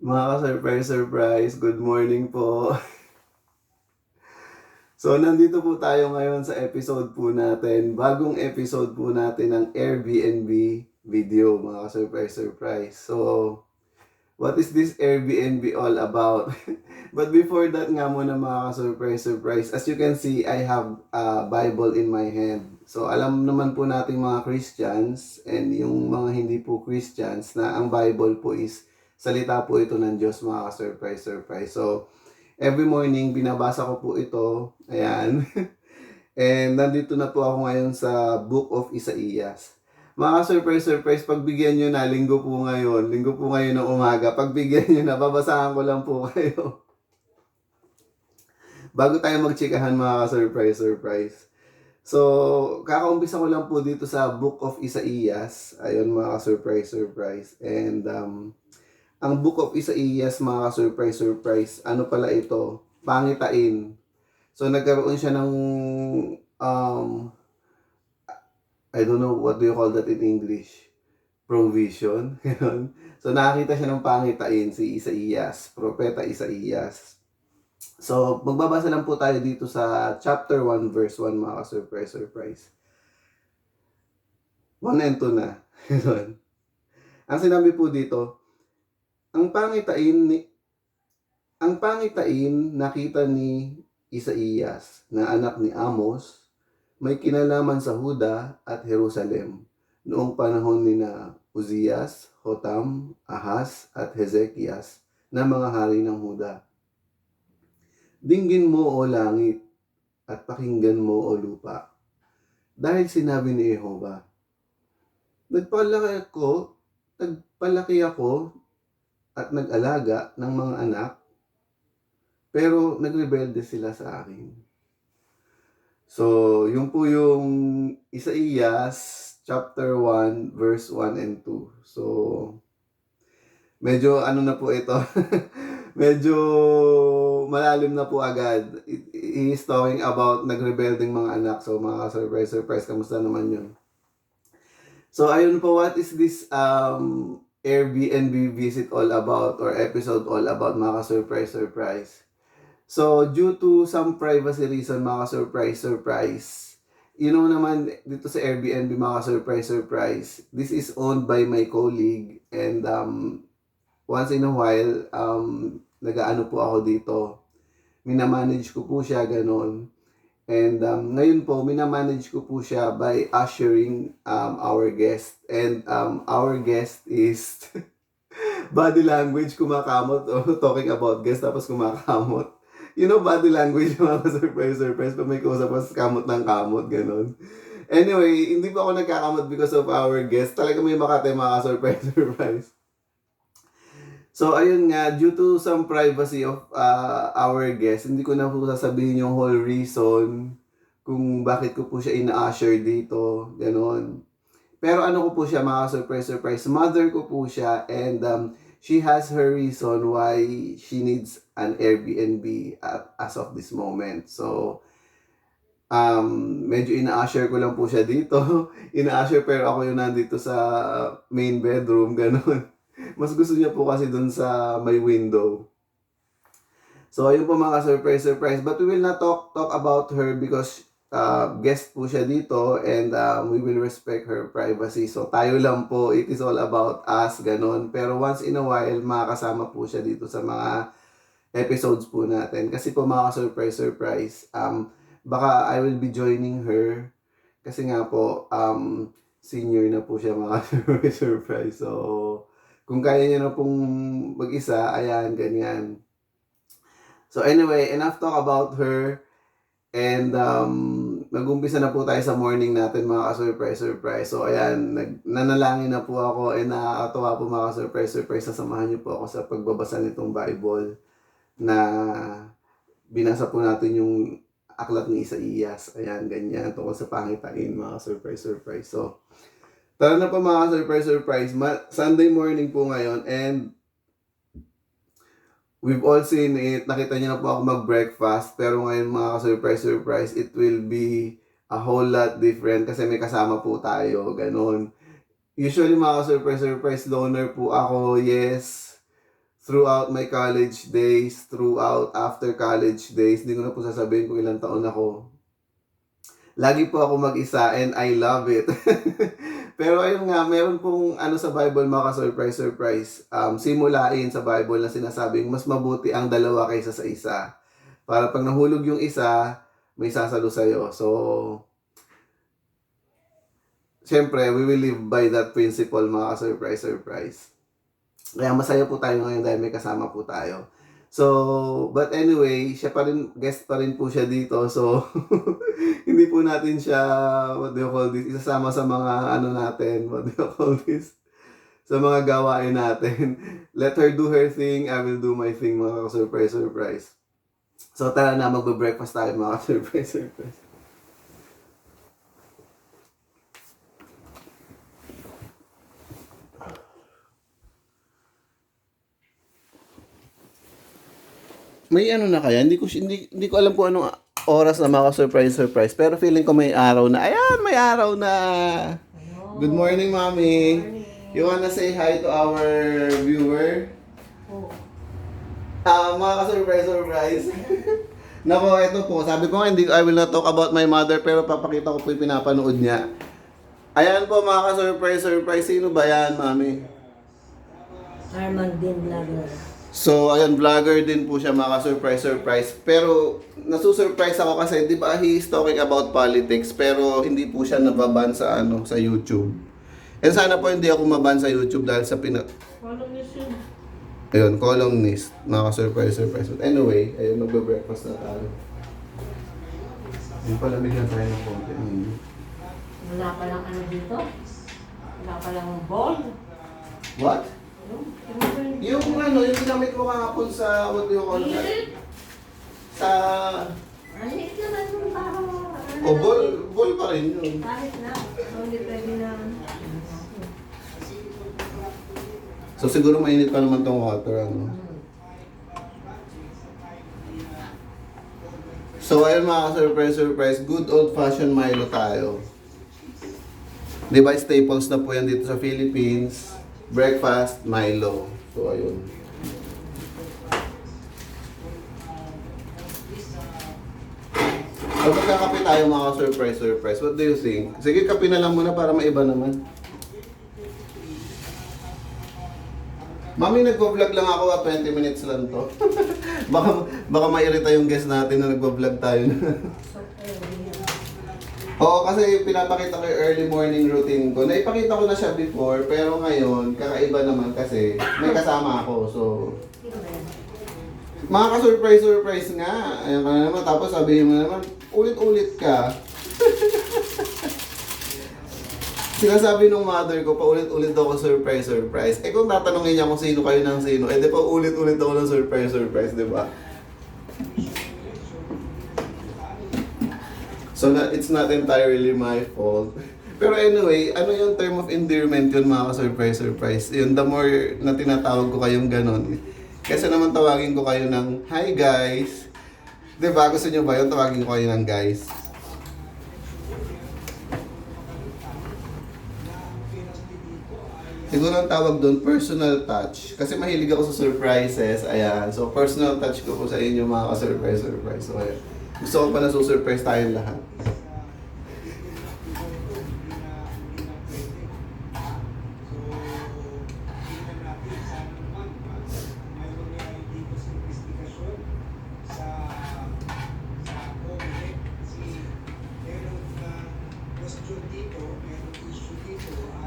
Mga ka-surprise, surprise, good morning po. so, nandito po tayo ngayon sa episode po natin, bagong episode po natin ng Airbnb video, mga ka-surprise, surprise. So, what is this Airbnb all about? But before that nga muna mga ka-surprise, surprise, as you can see, I have a Bible in my hand. So, alam naman po natin mga Christians and yung mga hindi po Christians na ang Bible po is salita po ito ng Diyos mga ka-surprise, surprise. So, every morning, binabasa ko po ito. Ayan. And nandito na po ako ngayon sa Book of Isaías. Mga ka-surprise, surprise, pagbigyan nyo na, linggo po ngayon, linggo po ngayon ng umaga, pagbigyan nyo na, babasahan ko lang po kayo. Bago tayo magchikahan mga ka-surprise, surprise. So, kakaumpisa ko lang po dito sa Book of Isaías. Ayun mga ka-surprise, surprise. And, um, ang Book of Isaías, mga surprise surprise, ano pala ito? Pangitain. So, nagkaroon siya ng, um, I don't know, what do you call that in English? Provision. So, nakakita siya ng pangitain si Isaías, Propeta Isaías. So, magbabasa lang po tayo dito sa chapter 1, verse 1, mga surprise surprise. 1 and 2 na. Ang sinabi po dito, ang pangitain ni ang pangitain nakita ni Isaías na anak ni Amos may kinalaman sa Huda at Jerusalem noong panahon ni na Uzias, Hotam, Ahas at Hezekias na mga hari ng Huda. Dinggin mo o langit at pakinggan mo o lupa. Dahil sinabi ni Jehova, Nagpalaki ako, nagpalaki ako at nag-alaga ng mga anak, pero nagrebelde sila sa akin. So, yung po yung Isaías chapter 1 verse 1 and 2. So, medyo ano na po ito, medyo malalim na po agad. He is talking about nagrebelding mga anak. So, mga surprise, surprise, kamusta naman yun? So, ayun po, what is this um, Airbnb visit all about or episode all about mga surprise surprise. So, due to some privacy reason, mga surprise surprise, you know naman, dito sa Airbnb, mga surprise surprise, this is owned by my colleague and um, once in a while, um, nagaano po ako dito. Minamanage ko po siya, ganon. And um, ngayon po, minamanage ko po siya by ushering um, our guest. And um, our guest is body language kumakamot. Oh, talking about guest tapos kumakamot. You know, body language mga surprise, surprise. Pag may kausap, tapos kamot ng kamot, ganun. Anyway, hindi pa ako nagkakamot because of our guest. Talaga may makate mga surprise, surprise. So, ayun nga, due to some privacy of uh, our guest, hindi ko na po sasabihin yung whole reason kung bakit ko po siya ina-usher dito, gano'n. Pero ano ko po siya, mga surprise, surprise, mother ko po siya, and um, she has her reason why she needs an Airbnb at, as of this moment. So, um, medyo ina-usher ko lang po siya dito. ina-usher pero ako yung nandito sa main bedroom, gano'n. Mas gusto niya po kasi dun sa may window. So, ayun po mga surprise surprise. But we will not talk talk about her because uh, guest po siya dito and um, we will respect her privacy. So, tayo lang po. It is all about us, ganun. Pero once in a while, makakasama po siya dito sa mga episodes po natin. Kasi po mga surprise surprise, um, baka I will be joining her. Kasi nga po, um, senior na po siya mga surprise. So, kung kaya niya na pong mag-isa, ayan, ganyan. So anyway, enough talk about her. And um, mag-umpisa na po tayo sa morning natin mga ka-surprise, surprise. So ayan, nag nanalangin na po ako and nakakatawa po mga ka-surprise, surprise. Sasamahan niyo po ako sa pagbabasa nitong Bible na binasa po natin yung aklat ni Isaías. Ayan, ganyan. Tungkol sa pangitain mga surprise, surprise. So, Tara na pa mga surprise surprise. Ma- Sunday morning po ngayon and we've all seen it. Nakita niyo na po ako mag-breakfast. Pero ngayon mga surprise surprise, it will be a whole lot different kasi may kasama po tayo. Ganon. Usually mga surprise surprise loner po ako. Yes. throughout my college days, throughout after college days, hindi ko na po sasabihin kung ilang taon ako. Lagi po ako mag-isa and I love it. Pero ayun nga, meron pong ano sa Bible mga ka-surprise, surprise. Um, simulain sa Bible na sinasabing mas mabuti ang dalawa kaysa sa isa. Para pag nahulog yung isa, may sasalo sa'yo. So, Siyempre, we will live by that principle mga ka-surprise, surprise. Kaya masaya po tayo ngayon dahil may kasama po tayo. So, but anyway, siya pa rin, guest pa rin po siya dito. So, hindi po natin siya, what do you call this, isasama sa mga ano natin, what do you call this, sa mga gawain natin. Let her do her thing, I will do my thing, mga ka-surprise, surprise. So, tara na, magbe-breakfast tayo, mga ka-surprise, surprise. May ano na kaya? Hindi ko hindi, hindi ko alam kung anong oras na maka-surprise surprise. Pero feeling ko may araw na. Ayan, may araw na. Good morning, Mommy. You wanna say hi to our viewer? Oh. Ah, mga ka-surprise surprise. Nako, ito po. Sabi ko nga, hindi, I will not talk about my mother, pero papakita ko po yung pinapanood niya. Ayan po, mga ka-surprise surprise. Sino ba yan, Mami? Armand din vlogger. So, ayun, vlogger din po siya, mga surprise surprise Pero, nasusurprise ako kasi, di ba, he is talking about politics, pero hindi po siya nababan sa, ano, sa YouTube. And sana po hindi ako maban sa YouTube dahil sa pina... Niyo siya. Ayun, columnist, mga surprise surprise But anyway, ayun, magbe-breakfast na tayo. Yung palamig na tayo ng konti. Mm. Wala pa lang ano dito. Wala pa lang ball. What? Yung, ano, yung ginamit ko kahapon sa, what do you call that? Sa... Ang hilit naman yung parang... ano O, ball, ball pa rin yun. Kahit na. Hindi pwede na... So siguro mainit pa naman tong water, ano? So ayun mga surprise surprise, good old fashioned Milo tayo. Di ba staples na po yan dito sa Philippines? Breakfast, Milo. So ayun. Kapag kakape tayo mga surprise surprise, what do you think? Sige, kape na lang muna para maiba naman. Mami, nagvo-vlog lang ako at 20 minutes lang to. baka baka mairita yung guest natin na nagvo-vlog tayo. Oo, kasi pinapakita ko yung early morning routine ko. Naipakita ko na siya before, pero ngayon, kakaiba naman kasi may kasama ako. So, mga ka-surprise, surprise nga. Ayan ka na naman. Tapos sabihin mo naman, ulit-ulit ka. Sinasabi nung mother ko, paulit-ulit daw ako surprise, surprise. Eh kung tatanungin niya kung sino kayo ng sino, eh di pa ulit-ulit ako ng surprise, surprise, di ba? So na, it's not entirely my fault. Pero anyway, ano yung term of endearment yun mga ka-surprise, surprise? Yun, the more na tinatawag ko kayong ganon. Kasi naman tawagin ko kayo ng, Hi guys! Di ba? Gusto nyo ba yun? Tawagin ko kayo ng guys. Siguro ang tawag doon, personal touch. Kasi mahilig ako sa surprises. Ayan. So, personal touch ko po sa inyo mga ka-surprise, surprise. So, ayan. Gusto ko pa na surprise tayong lahat.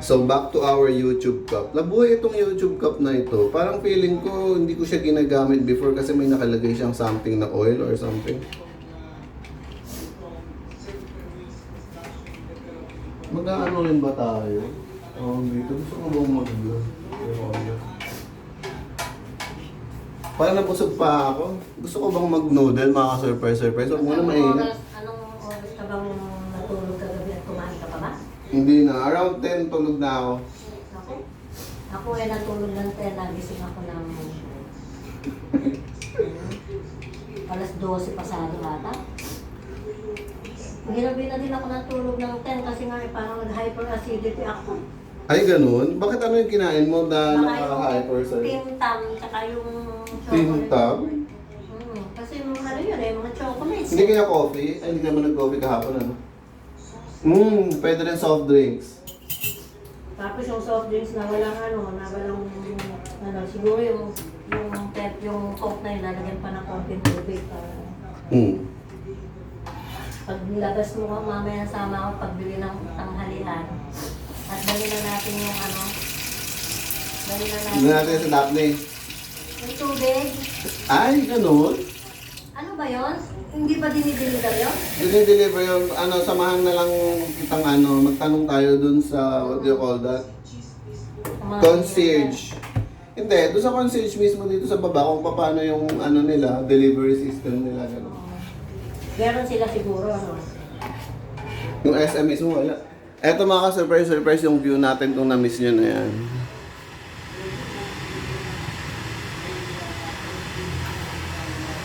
So back to our YouTube cup. Nabuhay itong YouTube cup na ito. Parang feeling ko hindi ko siya ginagamit before kasi may nakalagay siyang something na oil or something. Mag-ano rin ba tayo? Oh, dito. Gusto ko bang mag-vlog? Parang nabusog pa ako. Gusto ko bang mag-noodle, mga surprise surprise. Huwag mo na Anong mainit. anong oras ka bang natulog kagabi at kumain ka pa ba? Hindi na. Around 10 tulog na ako. Ako? Ako ay natulog ng 10, nagising ako ng alas 12 pasado ata. Ginabi na din ako natulog ng 10 kasi nga eh, parang nag-hyperacidity ako. Ay, ganun? Bakit ano yung kinain mo na nakaka-hyper sa'yo? Tim Tam, tsaka yung chocolate. Tam? Mm, kasi yung ano yun eh, mga chocolates. Hindi kaya coffee? Ay, hindi naman nag-coffee kahapon, ano? Mmm, pwede rin soft drinks. Tapos yung soft drinks na walang ano, na walang, ano, siguro yung, yung pep, yung coke na yun, lalagyan pa ng konting tubig para Hmm. Pag nilabas mo ka mamaya sama ako pagbili ng tanghalian. At dali na natin yung ano, dali na natin. Hindi natin sa Daphne. Yung tubig, Ay, ganun? ano ba yon? Hindi ba dinideliver yun? Dine-deliver yung, ano, samahan na lang kitang ano, magtanong tayo dun sa, what do you call that? Concierge. Hindi, doon sa concierge mismo dito sa baba kung paano yung ano nila, delivery system nila. Ganun. Meron sila siguro, ano? Yung SM mismo wala. Eto mga ka-surprise, surprise yung view natin kung na-miss nyo na yan.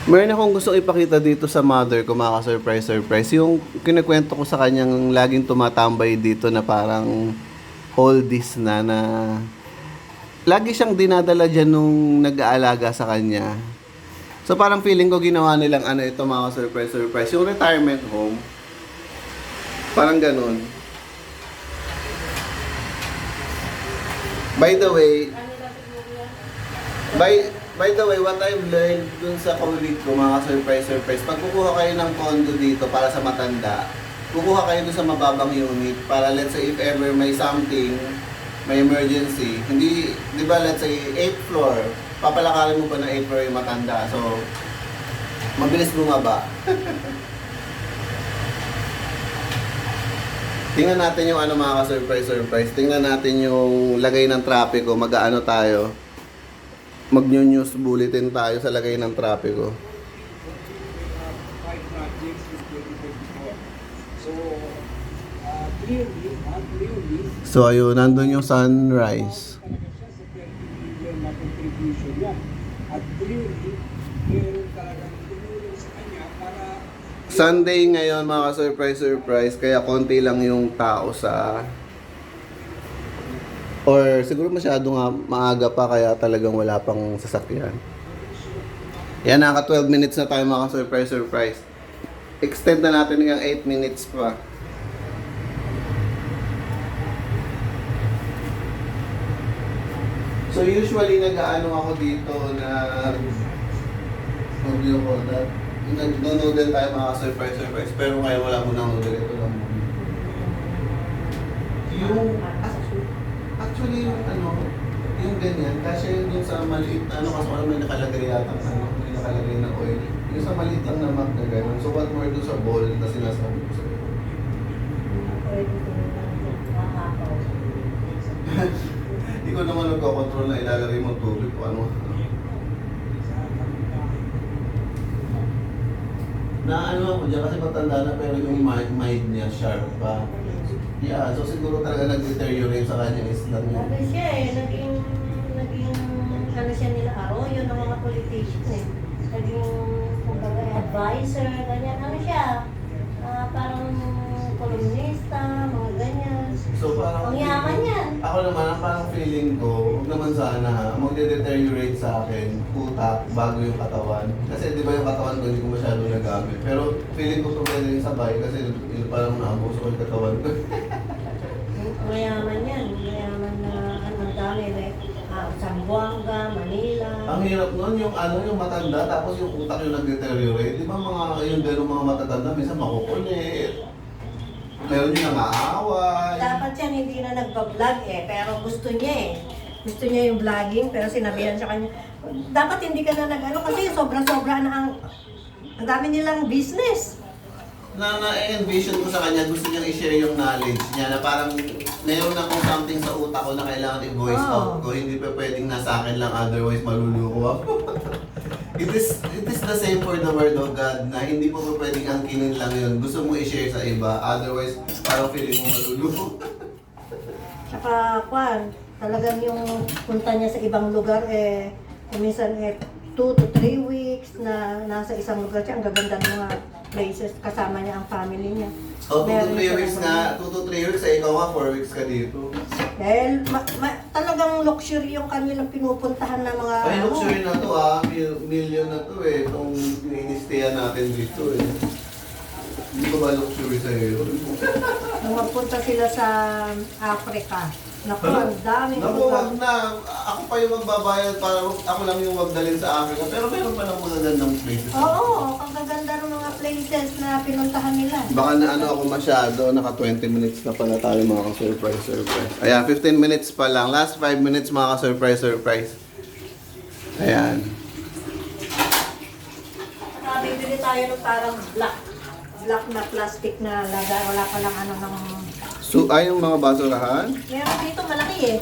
Meron akong gusto ipakita dito sa mother ko mga ka-surprise, surprise. Yung kinikwento ko sa kanyang laging tumatambay dito na parang oldies na na lagi siyang dinadala dyan nung nag-aalaga sa kanya. So parang feeling ko ginawa nilang ano ito mga surprise surprise. Yung retirement home, parang ganun. By the way, by by the way, what I've learned dun sa colleague ko, mga surprise surprise, pag kukuha kayo ng condo dito para sa matanda, kukuha kayo dun sa mababang unit para let's say if ever may something, may emergency, hindi, di ba let's say 8th floor, papalakarin mo pa ng 8th floor yung matanda. So, mabilis bumaba. Tingnan natin yung ano mga ka-surprise surprise. Tingnan natin yung lagay ng trapiko. Mag-ano tayo. Mag-news bulletin tayo sa lagay ng trapiko. five projects in 2024. So, uh, clearly, uh, clearly, So ayun, nandun yung sunrise. talaga siya sa 20 million na contribution yan. At clearly, meron talagang tumulong sa kanya para Sunday ngayon mga ka-surprise surprise. Kaya konti lang yung tao sa... Or siguro masyado nga maaga pa kaya talagang wala pang sasakyan. Yan, naka 12 minutes na tayo mga ka-surprise surprise. Extend na natin yung 8 minutes pa. So usually nag-ano ako dito na do you call that? Nag-noodle tayo mga surprise surprise pero ngayon wala mo nang noodle. Ito lang. Yung actually yung ano yung ganyan. Kasi yung dun sa maliit ano kasi wala may nakalagay yata ano may nakalagay na oil. Yung sa maliit lang na mug na gano'n. So what more dun sa bowl na sinasabi ko sa'yo? Pwede nakakaw. Ikaw naman nagkocontrol na ilalagay mo tubig o ano. Na ano ako dyan kasi matanda na pero yung mind, mind niya sharp pa. Yeah, so siguro talaga nag-deteriorate sa kanya is lang Ano yun. siya eh, naging, naging, ano siya nila Arroyo ng mga politician eh. Naging, kumbaga, advisor, ganyan. Ano siya? Ah, parang kolumnista, mga ganyan. So parang... Ang yaman yan. Ako naman, ang parang feeling ko, huwag naman sana magde-deteriorate sa akin, utak, bago yung katawan. Kasi di ba yung katawan ko hindi ko masyado nagamit. Pero feeling ko pwede rin sabay kasi yun parang naabuso ko yung katawan ko. Mayaman yan. Mayaman na, ano, dami. Ah, Zamboanga, Manila. Ang hirap nun, yung ano, yung matanda, tapos yung utak yung nag-deteriorate. Di ba mga, yung gano'ng mga matatanda, minsan makukulit. Meron yung nangaaway. Dapat yan hindi na nagpa-vlog eh, pero gusto niya eh. Gusto niya yung vlogging, pero sinabihan siya kanya, dapat hindi ka na nag-ano kasi sobra-sobra na ang, ang dami nilang business. Na na-envision ko sa kanya, gusto niyang i-share yung knowledge niya na parang meron akong something sa utak ko na kailangan i-voice Oo. out ko. Hindi pa pwedeng nasa akin lang, otherwise maluluko ako. it is it is the same for the word of God na hindi po pa pwedeng angkinin lang yun. Gusto mo i-share sa iba, otherwise parang feeling mo maluluko. Tsaka, kwan, talagang yung punta niya sa ibang lugar eh, minsan eh, two to three weeks na nasa isang lugar siya, ang gaganda ng mga places, kasama niya ang family niya. Oh, 2 to Meron 3 siya weeks nga. 2 to 3 weeks. Eh, ikaw nga 4 weeks ka dito. Dahil ma- ma- talagang luxury yung kanilang pinupuntahan ng mga Ay, ano. luxury na to ah. Mil- million na to eh. Itong inistayan natin dito eh. Hindi ko ba luxury sa'yo yun? Nung magpunta sila sa Africa. Naku, ang dami. Naku, wag na. Ako pa yung magbabayad para ako lang yung magdalin sa Africa. Pero meron pa ng magagandang places. Oo, ang gaganda ng mga places na pinuntahan nila. Baka na ano ako masyado, naka 20 minutes na pala tayo mga ka-surprise surprise. Ayan, 15 minutes pa lang. Last 5 minutes mga ka-surprise surprise. Ayan. Saka bibili tayo ng parang black. Black na plastic na lagay. Wala pa lang ano ng... So, ay yung mga basurahan? Meron dito malaki eh.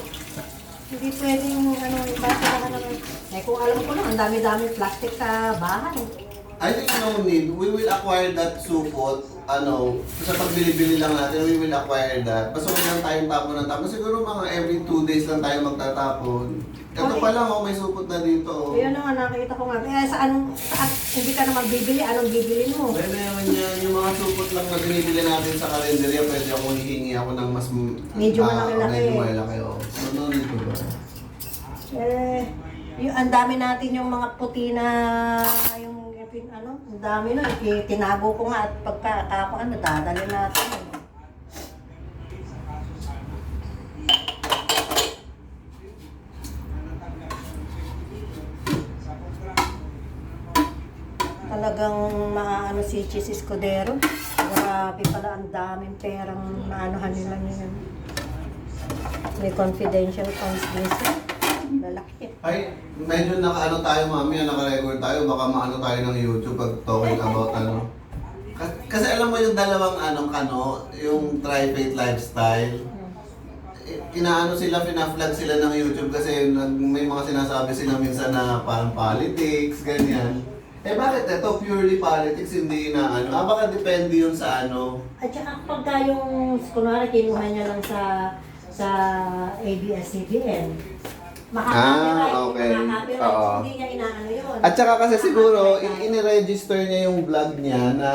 Hindi pwedeng ano, basta lang ano. Eh kung alam ko lang, ang dami-dami plastic sa bahay. I think no need. We will acquire that supot. Ano, sa pagbili-bili lang natin, we will acquire that. Basta huwag lang tayong tapon ng tapon. Siguro mga every 2 days lang tayo magtatapon. Ito pa lang, oh, may supot na dito. Oh. Ayun na nga, nakita ko nga. Eh, sa anong, saan, hindi ka naman bibili, anong bibili mo? Pwede naman yan. Yung mga supot lang na binibili natin sa kalendarya, pwede ako hihingi ako ng mas... Medyo ah, malaki-laki. Medyo malaki, oh. So, no need to ba? Eh, yung ang dami natin yung mga puti na yung ano, ang dami na. Tinago ko nga at pagkakakuan, nadadali natin. eh. Talagang maano si Chis Escudero. Grabe pala, ang daming perang maanuhan nila niyan. May confidential funds din siya. Lalaki. Ay, medyo naka-ano tayo mami, naka-record tayo, baka maano tayo ng YouTube pag talking about ano. Ka- Kasi alam mo yung dalawang anong kano, yung tri-faith lifestyle, inaano sila, pina-flag sila ng YouTube kasi nag- may mga sinasabi sila minsan na parang politics, ganyan. Eh bakit ito purely politics, hindi na ano? Ah, baka depende yun sa ano. At saka pagka yung, kunwari, kinuha niya lang sa sa ABS-CBN, makaka-copyright, Ah, okay. makaka-copyright, Oo. hindi niya inaano yun. At saka kasi siguro, in- in-register niya yung vlog niya na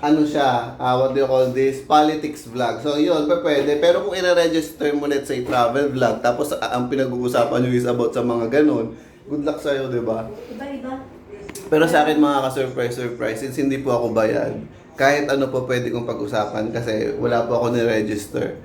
ano siya, ah, what do you call this, politics vlog. So yun, pa pwede. Pero kung i-register mo let's say travel vlog, tapos ah, ang pinag-uusapan nyo is about sa mga ganun, good luck sa'yo, di ba? Iba-iba. Pero sa akin mga ka-surprise, surprise, since hindi po ako bayad, kahit ano po pwede kong pag-usapan kasi wala po ako ni-register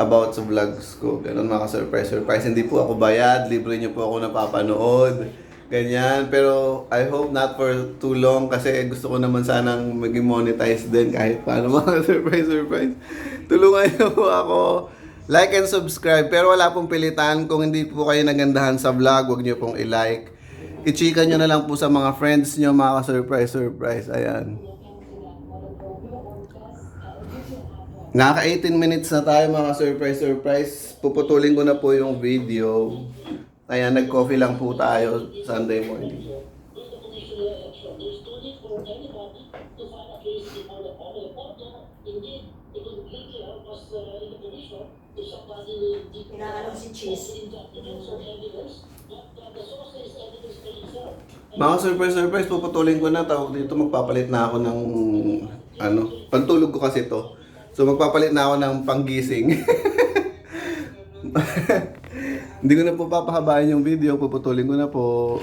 about sa vlogs ko. Ganun mga ka-surprise, surprise. Hindi po ako bayad, libre niyo po ako napapanood. Ganyan. Pero I hope not for too long kasi gusto ko naman sanang maging monetize din kahit paano mga surprise, surprise. Tulungan niyo po ako. Like and subscribe. Pero wala pong pilitan. Kung hindi po kayo nagandahan sa vlog, huwag niyo pong i-like. I-chika nyo na lang po sa mga friends nyo, mga ka-surprise, surprise. Ayan. Naka 18 minutes na tayo mga surprise surprise. Puputulin ko na po yung video. Ayan, nag-coffee lang po tayo Sunday morning. Mga surprise surprise, puputulin ko na. Tawag dito, magpapalit na ako ng ano, pantulog ko kasi to. So magpapalit na ako ng panggising. Hindi ko na po papahabain yung video, puputulin ko na po.